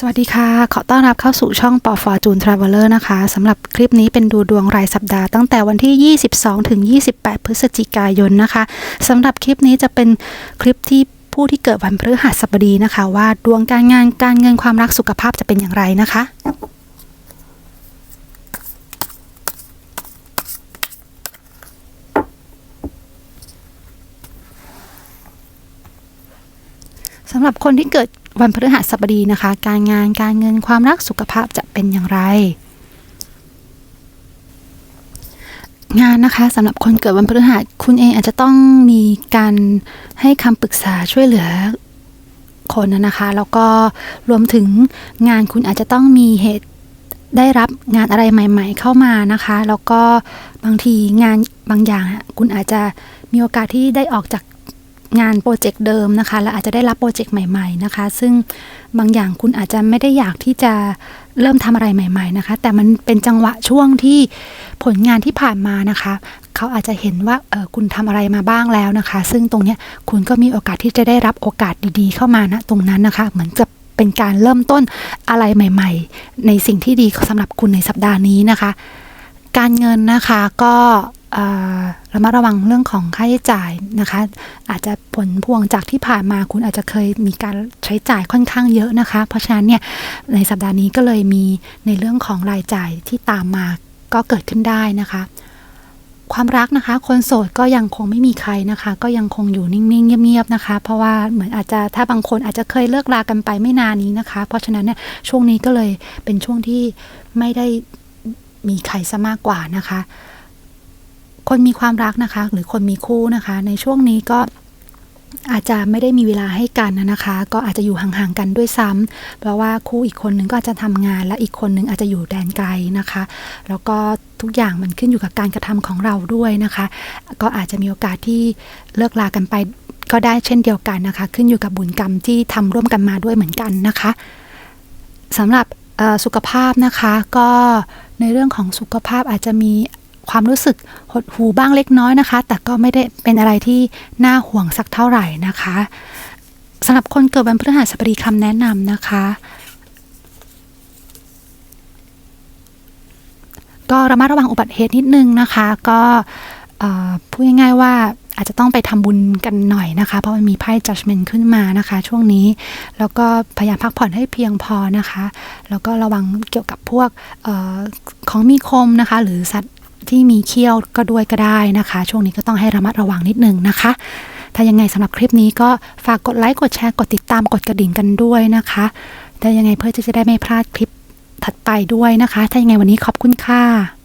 สวัสดีค่ะ ขอต้อนรับเข้าสู่ช่องปอฟอจูนทราเวลเลอร์นะคะสำหรับคลิปนี้เป็นดูดวงรายสัปดาห์ตั้งแต่วันที่ 22 ถึง 28 พฤศจิกายนนะคะสำหรับคลิปนี้จะเป็นคลิปที่ผู้ที่เกิดวันพฤหัสบดีนะคะ ว่าดวงการงานการเงินความรักสุขภาพจะเป็นอย่างไรนะคะสำหรับคนที่เกิด วันพฤหัสบดีนะคะ การงานการเงินความรักสุขภาพจะเป็นอย่างไร งานนะคะสำหรับคนเกิดวันพฤหัสคุณเองอาจจะต้องมีการให้คำปรึกษาช่วยเหลือคนนะคะ แล้วก็รวมถึงงานคุณอาจจะต้องมีเหตุได้รับงานอะไรใหม่ ๆ เข้ามานะคะ แล้วก็บางทีงานบางอย่างคุณอาจจะมีโอกาสที่ได้ออกจาก งานโปรเจกต์เดิมนะคะ แล้วอาจจะได้รับโปรเจกต์ใหม่ ๆนะคะ ซึ่งบางอย่างคุณอาจจะไม่ได้อยากที่จะเริ่มทำอะไรใหม่ ๆนะคะ แต่มันเป็นจังหวะช่วงที่ผลงานที่ผ่านมานะคะ เขาอาจจะเห็นว่าเออคุณทำอะไรมาบ้างแล้วนะคะ ซึ่งตรงเนี้ยคุณก็มีโอกาสที่จะได้รับโอกาสดีๆ เข้ามาณตรงนั้นนะคะ เหมือนกับเป็นการเริ่มต้นอะไรใหม่ ๆ ในสิ่งที่ดีสำหรับคุณในสัปดาห์นี้นะคะ การเงินนะคะก็ ระมัดระวังเรื่องของค่าใช้จ่ายนะคะ อาจจะผลพวงจากที่ผ่านมาคุณอาจจะเคยมีการใช้จ่ายค่อนข้างเยอะนะคะ เพราะฉะนั้นเนี่ยในสัปดาห์นี้ก็เลยมีในเรื่องของรายจ่ายที่ตามมาก็เกิดขึ้นได้นะคะ ความรักนะคะ คนโสดก็ยังคงไม่มีใครนะคะ ก็ยังคงอยู่นิ่งๆเงียบๆนะคะ เพราะว่าเหมือนอาจจะถ้าบางคนอาจจะเคยเลิกรากันไปไม่นานนี้นะคะ เพราะฉะนั้นเนี่ยช่วงนี้ก็เลยเป็นช่วงที่ไม่ได้มีใครซะมากกว่านะคะ คนมีความรักนะคะ หรือคนมีคู่นะคะ ในช่วงนี้ก็อาจจะไม่ได้มีเวลาให้กันนะคะ ก็อาจจะอยู่ห่างๆกันด้วยซ้ำเพราะว่าคู่อีกคนหนึ่งก็อาจจะทำงาน และอีกคนหนึ่งอาจจะอยู่แดนไกลนะคะ แล้วก็ทุกอย่างมันขึ้นอยู่กับการกระทำของเราด้วยนะคะ ก็อาจจะมีโอกาสที่เลิกลากันไปก็ได้เช่นเดียวกันนะคะ ขึ้นอยู่กับบุญกรรมที่ทำร่วมกันมาด้วยเหมือนกันนะคะสำหรับสุขภาพนะคะก็ในเรื่องของสุขภาพอาจจะมี ความรู้สึกหดหูบ้างเล็กน้อยนะคะ แต่ก็ไม่ได้เป็นอะไรที่น่าห่วงสักเท่าไหร่นะคะสำหรับคนเกิดวันพฤหัสบดีคำแนะนำนะคะ ก็ระมัดระวังอุบัติเหตุนิดนึงนะคะ ก็พูดง่ายๆว่าอาจจะต้องไปทำบุญกันหน่อยนะคะ เพราะมันมีไพ่ judgment ขึ้นมานะคะ ช่วงนี้ แล้วก็พยายามพักผ่อนให้เพียงพอนะคะ แล้วก็ระวังเกี่ยวกับพวกออของมีคมนะคะ หรือสัตว์ ที่มีเขี้ยวก็ด้วยก็ได้นะคะ ช่วงนี้ก็ต้องให้ระมัดระวังนิดนึงนะคะ ถ้ายังไงสำหรับคลิปนี้ก็ฝากกดไลค์กดแชร์กดติดตามกดกระดิ่งกันด้วยนะคะถ้ายังไงเพื่อที่จะได้ไม่พลาดคลิปถัดไปด้วยนะคะ ถ้ายังไงวันนี้ขอบคุณค่ะ